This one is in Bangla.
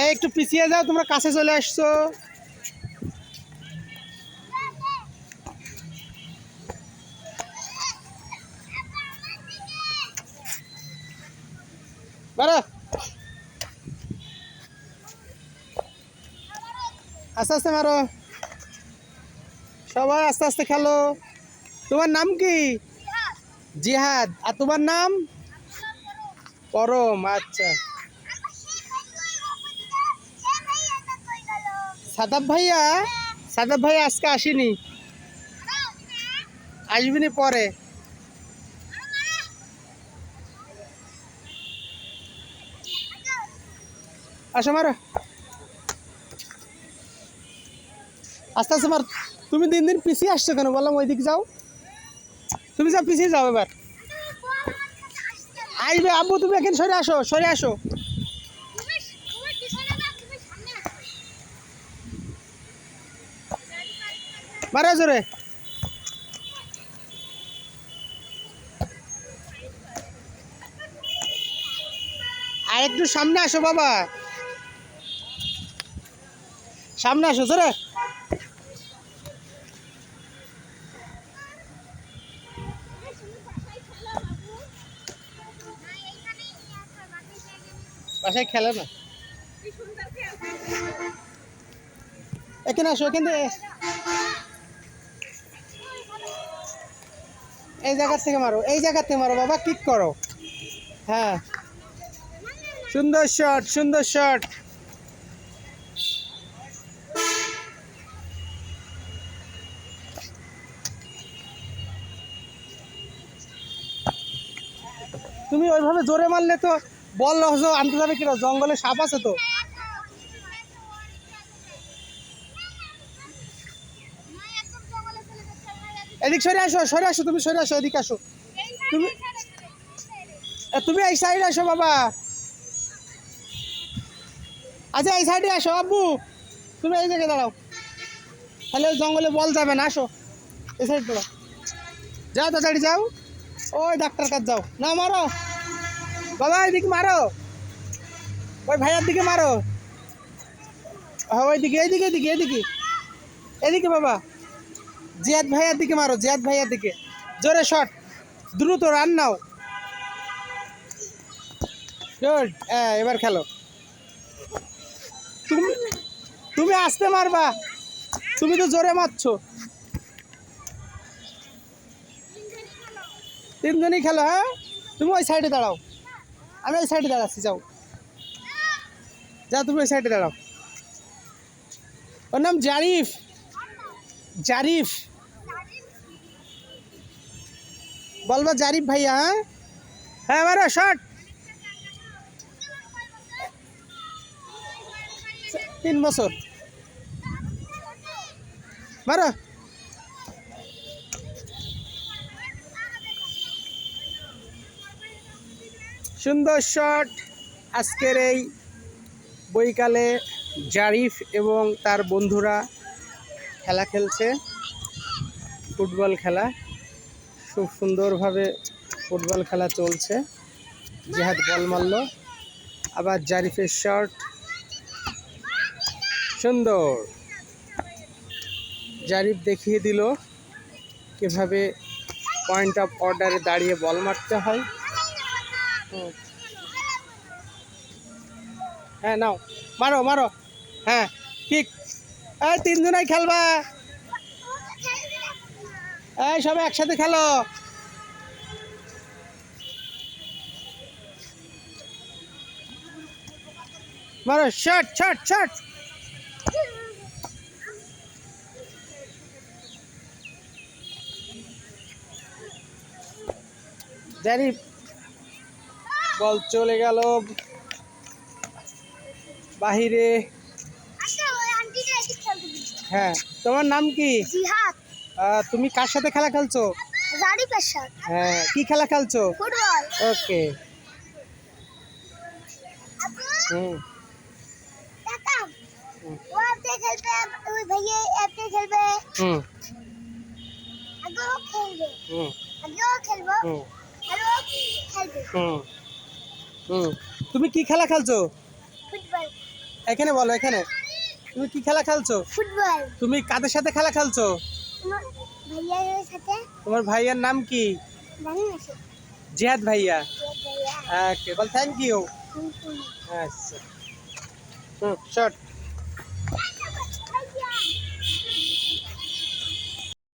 এই, একটু পিছিয়ে যাও, তোমরা কাছে চলে আসছো। আস্তে আস্তে মারো। সবাই আস্তে আস্তে খেলো। তোমার নাম কি? জিহাদ। আর তোমার নাম? পরম আচ্ছা। সাদাব ভাইয়া? সাদাব ভাইয়া আজকে আসেনি। আসবিনি পরে। আসো মারো। আস্তে আস্তে মার। তুমি দিন দিন পিছিয়ে আসছো কেন? বললাম ওইদিকে যাও। তুমি যা পিছিয়ে যাও এবার। আসবে আব্বু, তুমি এখানে সরে আসো সরে আসো। মারো জোরে। আর একটু সামনে আসো, বাবা। সামনে আসো, জোরে। বাসায় খেলে না? এখানে আসো, এখান থেকে। এই জায়গা থেকে মারো, এই জায়গা থেকে মারো, বাবা, কিক করো। হ্যাঁ। সুন্দর শট সুন্দর শট তুমি ওইভাবে জোরে মারলে তো বল লস আনতে যাবে কিনা? জঙ্গলে সাপ আছে তো। এদিক সরে আসো সরে আসো, তুমি সরে আসো, এদিকে আসো। তুমি তুমি এই সাইডে আসো, বাবা। আচ্ছা এই সাইডে আসো, আব্বু। তুমি এই জায়গায় দাঁড়াও। তাহলে জঙ্গলে বল যাবে না, আসো। এই সাইড দাঁড়াও। যাও তাড়াতাড়ি যাও। ওই ডাক্তার কাছে যাও। না, মারো। বাবা, এদিকে মারো। ওই ভাইয়ার দিকে মারো। হ্যাঁ ওইদিকে এইদিকে এদিকে এদিকে। এদিকে বাবা। জিয়াদ ভাইয়ার দিকে মারো, জিয়াদ ভাইয়ার দিকে। জোরে শট। দ্রুত রান নাও। গুড হ্যাঁ এবার খেলো। তুমি তুমি আসতে মারবা। তুমি তো জোরে মারছো। তিনজনই খেলো হ্যাঁ? তুমি ওই সাইডে দাঁড়াও। আমি ওই সাইডে দাঁড়াচ্ছি, যাও। যাও তুমি ওই সাইডে দাঁড়াও। ওর নাম জারিফ। জারিফ। বলবা জারিফ ভাইয়া হ্যাঁ? হ্যাঁ মারো শট তিন বছর। মারো। সুন্দর শট আজকের এই বৈকালে জারিফ এবং তার বন্ধুরা খেলা খেলছে, ফুটবল খেলা। খুব সুন্দরভাবে ফুটবল খেলা চলছে। জেহাদ বল মারল। আবার জারিফের শট সুন্দর। জারিফ দেখিয়ে দিল কীভাবে পয়েন্ট অফ অর্ডারে দাঁড়িয়ে বল মারতে হয়। হ্যাঁ নাও। মারো মারো। হ্যাঁ ঠিক এই, তিনজনাই খেলবা। এই, সবাই একসাথে খেলো। মারো, শট শট শট। জানি বল চলে গেল। বাহিরে। হ্যাঁ তোমার নাম কি? তুমি কার সাথে খেলা খেলছো? হ্যাঁ কি খেলা খেলছো? ওকে। হুম। খেলবে ওই ভাইয়া আপনি খেলবে। হুম। আগেও খেলবে। হুম। আগেও খেলব। হুম। তুমি কি খেলা খেলছো? ফুটবল। এখানে বলো এখানে। তুমি কি খেলা খেলছো? ফুটবল। তুমি কাদের সাথে খেলা খেলছো? তোমার ভাইয়ার সাথে। তোমার ভাইয়ার নাম কি? জিহাদ ভাইয়া। হ্যাঁ ওকে বল থ্যাংক ইউ। আচ্ছা। হুম শর্ট